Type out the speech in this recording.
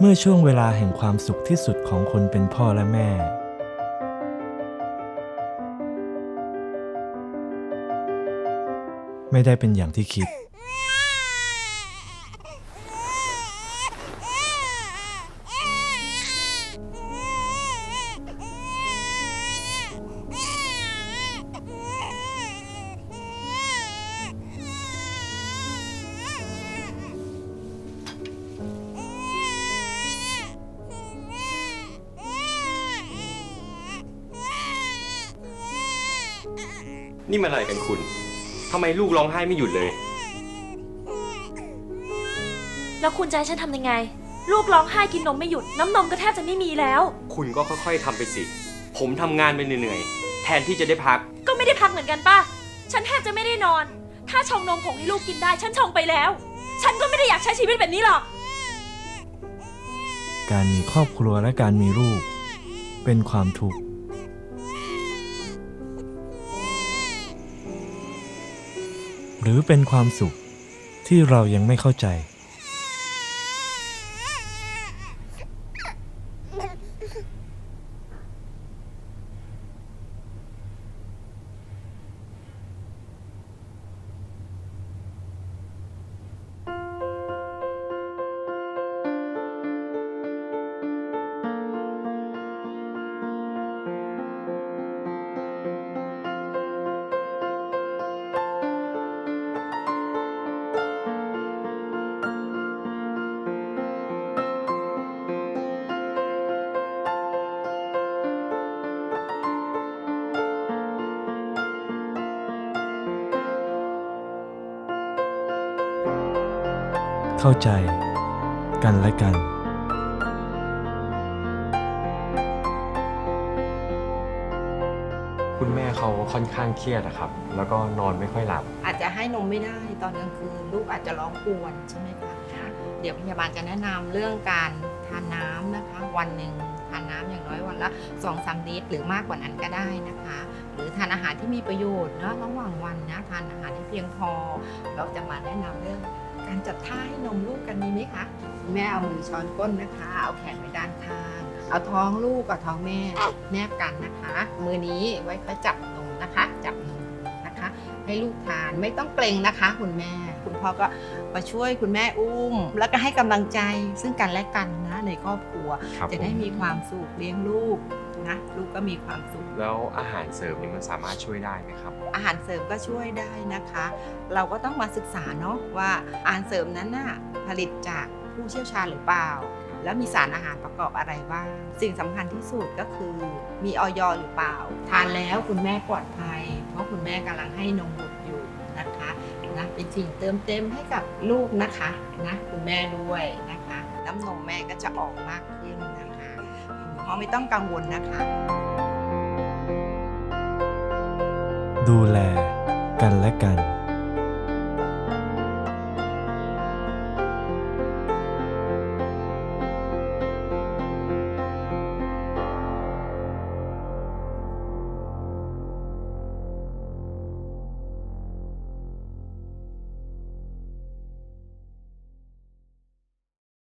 เมื่อช่วงเวลาแห่งความสุขที่สุดของคนเป็นพ่อและแม่ ไม่ได้เป็นอย่างที่คิด นี่มันอะไรกันคุณ ทำไมลูกร้องไห้ไม่หยุดเลย แล้วคุณจะให้ฉันทำยังไง ลูกร้องไห้กินนมไม่หยุด น้ำนมก็แทบจะไม่มีแล้ว คุณก็ค่อยๆทำไปสิ ผมทำงานไปเหนื่อยๆ แทนที่จะได้พัก ก็ไม่ได้พักเหมือนกันป่ะ ฉันแทบจะไม่ได้นอน ถ้าชงนมผงให้ลูกกินได้ ฉันชงไปแล้ว ฉันก็ไม่ได้อยากใช้ชีวิตแบบนี้หรอก การมีครอบครัวและการมีลูก เป็นความทุกข์ หรือเป็นความสุขที่เรายังไม่เข้าใจ เข้าใจ กันและกัน คุณแม่เขาค่อนข้างเครียดนะครับ แล้วก็นอนไม่ค่อยหลับ อาจจะให้นมไม่ได้ตอนกลางคืนลูกอาจจะร้องกวนใช่ไหมคะเดี๋ยวพยาบาลจะแนะนำเรื่องการทานน้ำนะคะ วันหนึ่งทานน้ำอย่างน้อยวันละ2อสลิตรหรือมากกว่านั้นก็ได้นะคะ หรือทานอาหารที่มีประโยชน์เนาะระหว่างวันนะทานอาหารที่เพียงพอ เราจะมาแนะนำเรื่องการจัดท่าให้ นมลูกกันดีไหมคะแม่เอามือช้อนก้นนะคะ เอาแขนไว้ด้านข้างเอาท้องลูกกับท้องแม่แนบกันนะคะ มือนี้ไว้ค่อยจับนมนะคะ จับ ให้ลูกทานไม่ต้องเกรงนะคะ คุณแม่ คุณพ่อก็มาช่วยคุณแม่อุ้ม แล้วก็ให้กำลังใจซึ่งกันและกันนะในครอบครัว ครับจะได้ผมมีความสุขเลี้ยงลูกนะลูกก็มีความสุข แล้วอาหารเสริมนี่มันสามารถช่วยได้ไหมครับ อาหารเสริมก็ช่วยได้นะคะ เราก็ต้องมาศึกษาเนาะว่าอาหารเสริมนั้นน่ะผลิตจากผู้เชี่ยวชาญหรือเปล่า แล้วมีสารอาหารประกอบอะไรบ้างสิ่งสำคัญที่สุดก็คือ มีออยหรือเปล่า ทานแล้วคุณแม่ปลอดภัย เพราะคุณแม่กำลังให้นมบุตรอยู่นะคะนะเป็นสิ่งเติมเต็มให้กับลูกนะคะนะคุณแม่ด้วยนะคะ น้ำนมแม่ก็จะออกมากขึ้นนะคะคุณพ่อไม่ต้องกังวลนะคะ ดูแลกันและกัน